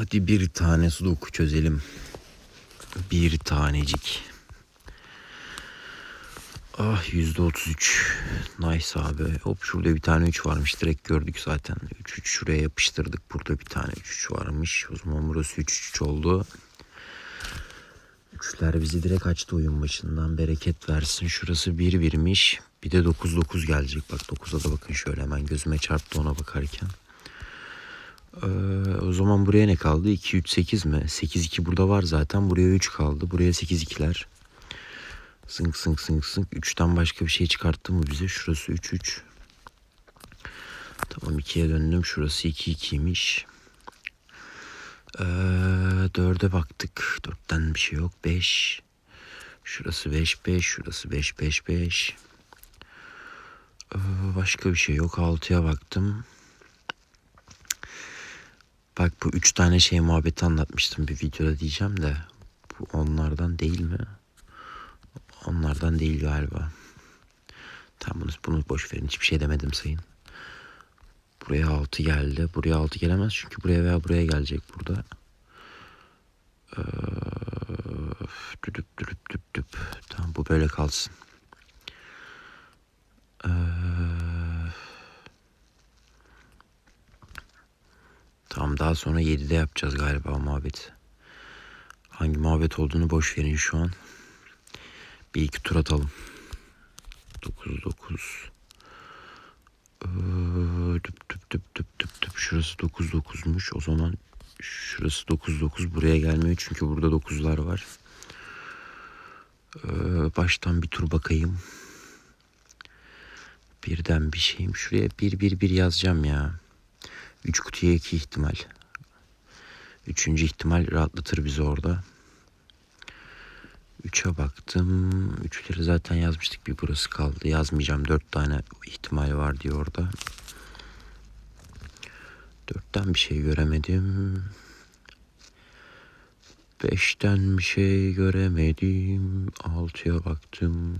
Hadi bir tane sudoku çözelim. Bir tanecik. Ah yüzde otuz üç. Nice abi. Hop şurada bir tane üç varmış. Direkt gördük zaten. Üç üç şuraya yapıştırdık. Burada bir tane üç üç varmış. O zaman burası üç üç oldu. Üçler bizi direkt açtı oyun başından. Bereket versin. Şurası bir birmiş. Bir de dokuz dokuz gelecek. Bak 9'a da bakın şöyle hemen gözüme çarptı ona bakarken. Ee, o zaman buraya ne kaldı? 2, 3, 8 mi? 8, 2 burada var zaten. Buraya 3 kaldı. Buraya 8, 2'ler. Sınk sınk sınk sınk. 3'ten başka bir şey çıkarttı mı bize? Şurası 3, 3. Tamam 2'ye döndüm. Şurası 2, 2'ymiş. Ee, 4'e baktık. 4'ten bir şey yok. 5. Şurası 5, 5. Şurası 5, 5, 5. Ee, başka bir şey yok. 6'ya baktım. Bak bu üç tane şey muhabbeti anlatmıştım bir videoda diyeceğim de. Bu onlardan değil mi? Onlardan değil galiba. Tamam bunu, bunu boş verin. Hiçbir şey demedim sayın. Buraya 6 geldi. Buraya 6 gelemez çünkü buraya veya buraya gelecek burada. Ee, düdüp düdüp düdüp düdüp. Tamam bu böyle kalsın. Ee, Tamam daha sonra 7'de yapacağız galiba muhabbet. Hangi muhabbet olduğunu boş verin şu an. Bir iki tur atalım. 9 9. Ee, düp düp düp düp düp düp. Şurası 9 9'muş. O zaman şurası 9 9 buraya gelmiyor çünkü burada 9'lar var. Ee, baştan bir tur bakayım. Birden bir şeyim. Şuraya bir bir bir yazacağım ya. 3 kutuya 2 ihtimal. Üçüncü ihtimal rahatlatır bizi orada. 3'e baktım. 3'leri zaten yazmıştık. Bir burası kaldı. Yazmayacağım. 4 tane ihtimal var diyor orada. 4'ten bir şey göremedim. 5'ten bir şey göremedim. 6'ya baktım.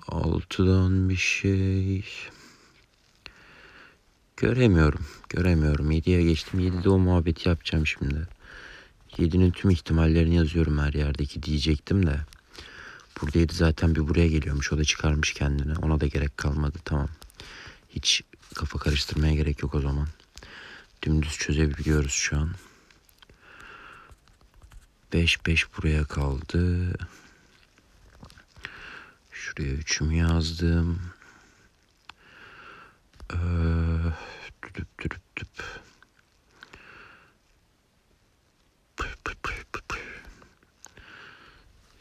6'dan bir şey. Göremiyorum. Göremiyorum. 7'ye geçtim. 7'de o muhabbeti yapacağım şimdi. 7'nin tüm ihtimallerini yazıyorum her yerdeki diyecektim de. Burada 7 zaten bir buraya geliyormuş. O da çıkarmış kendini. Ona da gerek kalmadı. Tamam. Hiç kafa karıştırmaya gerek yok o zaman. Dümdüz çözebiliyoruz şu an. 5 5 buraya kaldı. Şuraya 3'ümü yazdım. Ee, pı pı pı.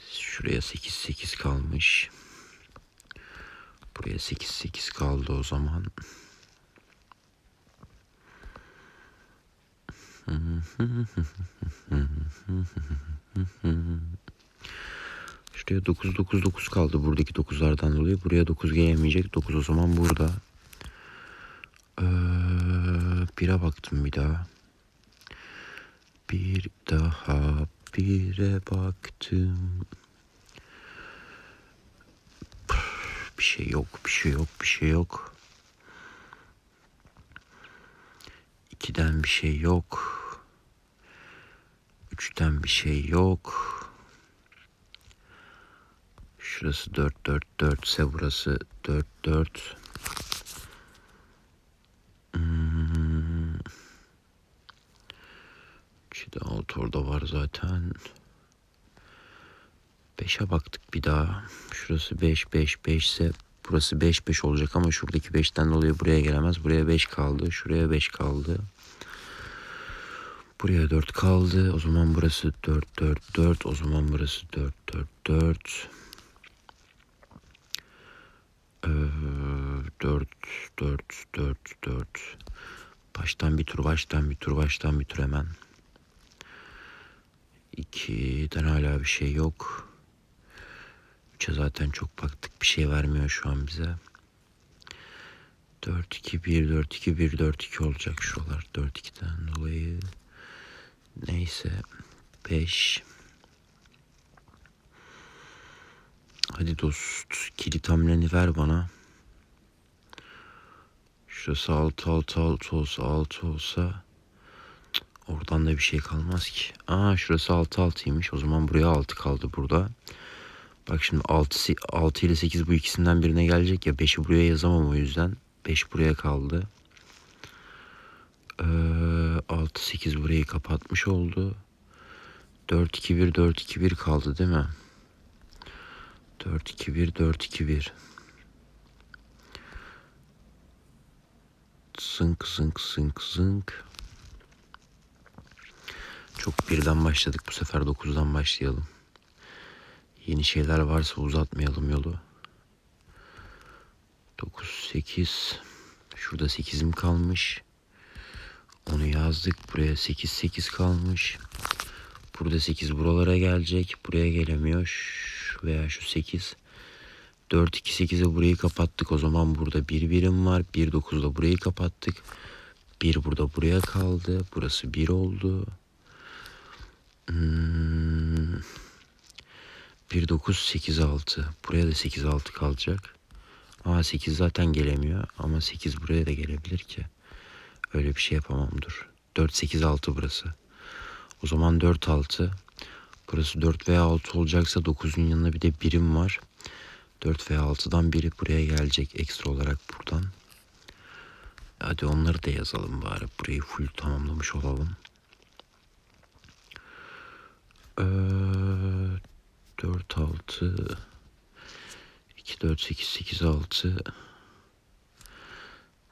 Şuraya 8 8 kalmış. Buraya 8 8 kaldı o zaman. Şuraya 9 9 9 kaldı buradaki 9'lardan dolayı. Buraya 9 gelemeyecek. 9 o zaman burada. Ee, bire baktım bir daha. Bir daha bire baktım. Bir şey yok, bir şey yok, bir şey yok. İkiden bir şey yok. Üçten bir şey yok. Şurası 4 4 4 ise burası 4 4. Hmm. Orada var zaten. 5'e baktık bir daha. Şurası 5 5 5 ise burası 5 5 olacak ama şuradaki 5'ten dolayı buraya gelemez. Buraya 5 kaldı. Şuraya 5 kaldı. Buraya 4 kaldı. O zaman burası 4 4 4. O zaman burası 4 4 4. Ee, 4 4 4 4. Baştan bir tur, baştan bir tur, baştan bir tur hemen. 2'den hala bir şey yok. 3'e zaten çok baktık. Bir şey vermiyor şu an bize. 4 2 1 4 2 1 4 2 olacak şuralar. 4 2'den dolayı. Neyse. 5 Hadi dost kilit hamleni ver bana. Şurası 6 6 6 olsa 6 olsa Oradan da bir şey kalmaz ki. Aa şurası 6 6'ymış. O zaman buraya 6 kaldı burada. Bak şimdi 6, 6 ile 8 bu ikisinden birine gelecek ya. 5'i buraya yazamam o yüzden. 5 buraya kaldı. Ee, 6 8 burayı kapatmış oldu. 4 2 1 4 2 1 kaldı değil mi? 4 2 1 4 2 1. Zınk zınk zınk zınk. Çok birden başladık bu sefer 9'dan başlayalım. Yeni şeyler varsa uzatmayalım yolu. 9 8 Şurada 8'im kalmış. Onu yazdık. Buraya 8 8 kalmış. Burada 8 buralara gelecek. Buraya gelemiyor. Şu veya şu 8. 4 2 8'e burayı kapattık. O zaman burada bir birim var. 1 9'da burayı kapattık. 1 burada buraya kaldı. Burası 1 oldu. Hmm. 1 9 8 6. Buraya da 8 6 kalacak. Aa 8 zaten gelemiyor ama 8 buraya da gelebilir ki. Öyle bir şey yapamam dur. 4 8 6 burası. O zaman 4 6. Burası 4 veya 6 olacaksa 9'un yanına bir de birim var. 4 veya 6'dan biri buraya gelecek ekstra olarak buradan. Hadi onları da yazalım bari. Burayı full tamamlamış olalım. Ee, 4 6 2 4 8 8 6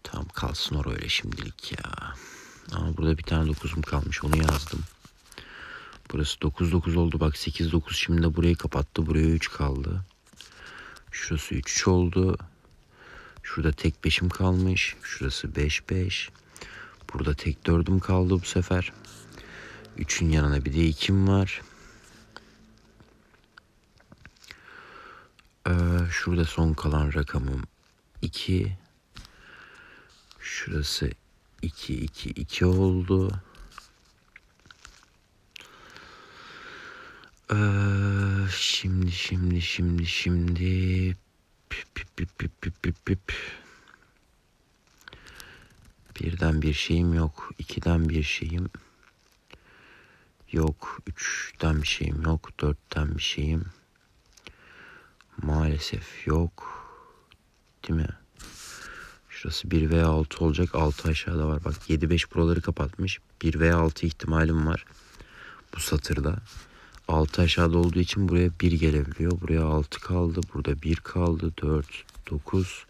Tamam kalsın oraya öyle şimdilik ya. Ama burada bir tane 9'um kalmış onu yazdım. Burası 9 9 oldu bak 8 9 şimdi de burayı kapattı. Buraya 3 kaldı. Şurası 3 3 oldu. Şurada tek 5'im kalmış. Şurası 5 5. Burada tek 4'üm kaldı bu sefer. 3'ün yanına bir de 2'm var. Ee, şurada son kalan rakamım 2. Şurası 2 2 2 oldu. Ee, şimdi şimdi şimdi şimdi pip pip pip pip pip pip. Birden bir şeyim yok. ikiden bir şeyim yok. Üçten bir şeyim yok. Dörtten bir şeyim maalesef yok. Değil mi? Şurası 1 veya 6 olacak. 6 aşağıda var. Bak 7-5 buraları kapatmış. 1 veya 6 ihtimalim var. Bu satırda. 6 aşağıda olduğu için buraya 1 gelebiliyor. Buraya 6 kaldı. Burada 1 kaldı. 4, 9,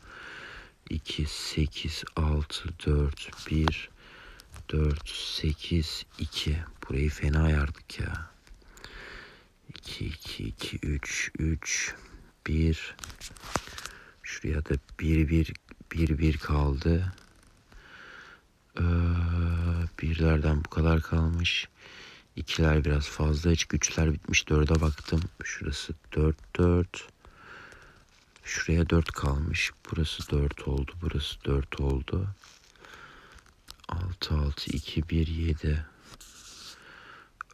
2, 8, 6, 4, 1, 4, 8, 2. Burayı fena yardık ya. 2, 2, 2, 3, 3, 1. Şuraya da 1, 1, 1, 1 kaldı. Ee, birlerden bu kadar kalmış. İkiler biraz fazla. Hiç güçler bitmiş. Dörde baktım. Şurası 4, 4. Şuraya 4 kalmış. Burası 4 oldu. Burası 4 oldu. 6, 6, 2, 1, 7.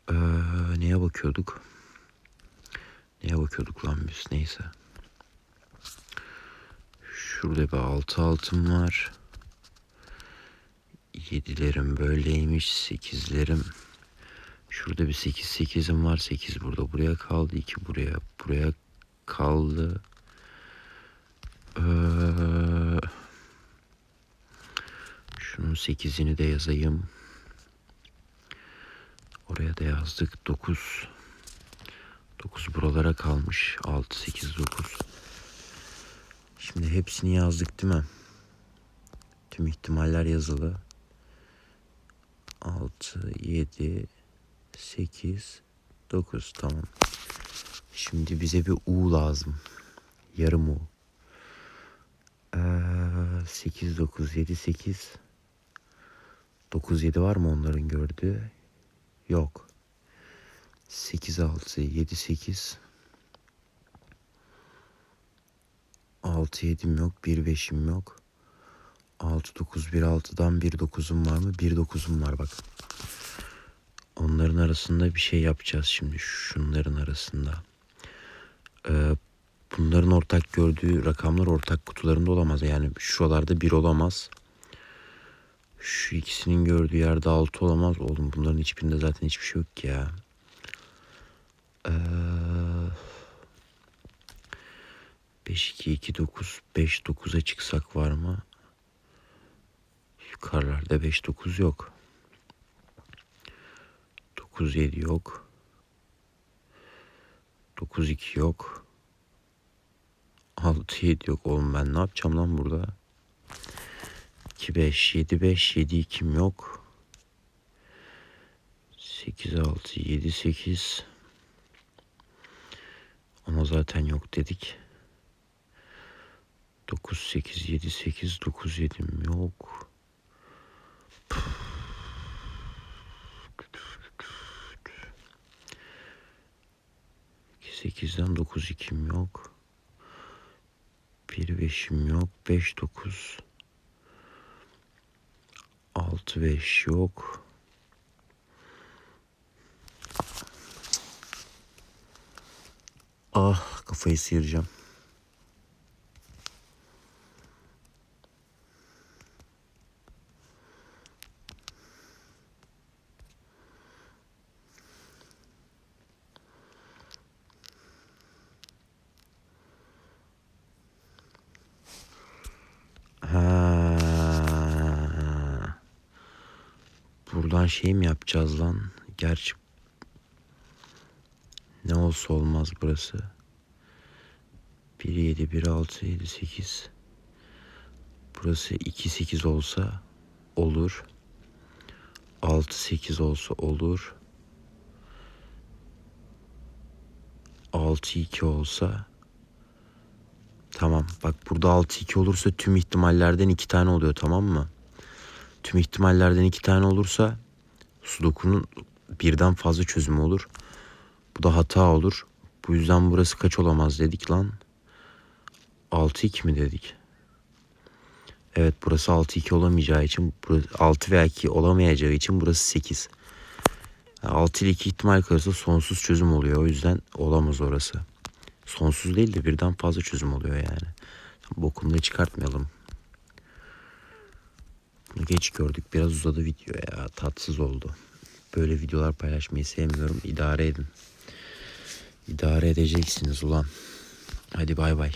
Ee, neye bakıyorduk? Neye bakıyorduk lan biz? Neyse. Şurada bir 6 altın var. 7'lerim böyleymiş. 8'lerim. Şurada bir 8 8'im var. 8 burada buraya kaldı. 2 buraya buraya kaldı. Ee, şunun 8'ini de yazayım. Oraya da yazdık. 9 9 buralara kalmış. 6 8 9. Şimdi hepsini yazdık değil mi? Tüm ihtimaller yazılı. 6 7 8 9 tamam. Şimdi bize bir U lazım. Yarım U. Ee, 8 9 7 8 9 7 var mı onların gördüğü? Yok. 8 6 7 8 6 7'm yok. 1 5'im yok. 6 9 1 6'dan 1 9'um var mı? 1 9'um var bak. Onların arasında bir şey yapacağız şimdi. Şunların arasında. Ee, bunların ortak gördüğü rakamlar ortak kutularında olamaz. Yani şuralarda 1 olamaz. Şu ikisinin gördüğü yerde 6 olamaz. Oğlum bunların hiçbirinde zaten hiçbir şey yok ki ya. Ee, 5 2 2 9 5 9'a çıksak var mı? Yukarılarda 5 9 yok. 9 7 yok. 9 2 yok. 6 7 yok oğlum ben ne yapacağım lan burada? 2 5 7 5 7 2'm yok. 8 6 7 8 Ama zaten yok dedik. 9 8 7 8 9 7'm yok. 8'den 9 2'm yok. 1 5'im yok. 5 9 6 5 yok. Ah kafayı sıyıracağım. Buradan şey mi yapacağız lan? Gerçi ne olsa olmaz burası. 1 7 1 6 7 8 Burası 2 8 olsa olur. 6 8 olsa olur. 6 2 olsa Tamam bak burada 6-2 olursa tüm ihtimallerden 2 tane oluyor tamam mı? Tüm ihtimallerden 2 tane olursa Sudoku'nun birden fazla çözümü olur. Bu da hata olur. Bu yüzden burası kaç olamaz dedik lan? 6-2 mi dedik? Evet burası 6-2 olamayacağı için 6 veya 2 olamayacağı için burası 8. Yani 6 ile 2 ihtimal kalırsa sonsuz çözüm oluyor. O yüzden olamaz orası. Sonsuz değil de birden fazla çözüm oluyor yani. Bokunu da çıkartmayalım. Bunu geç gördük. Biraz uzadı video ya. Tatsız oldu. Böyle videolar paylaşmayı sevmiyorum. İdare edin. İdare edeceksiniz ulan. Hadi bay bay.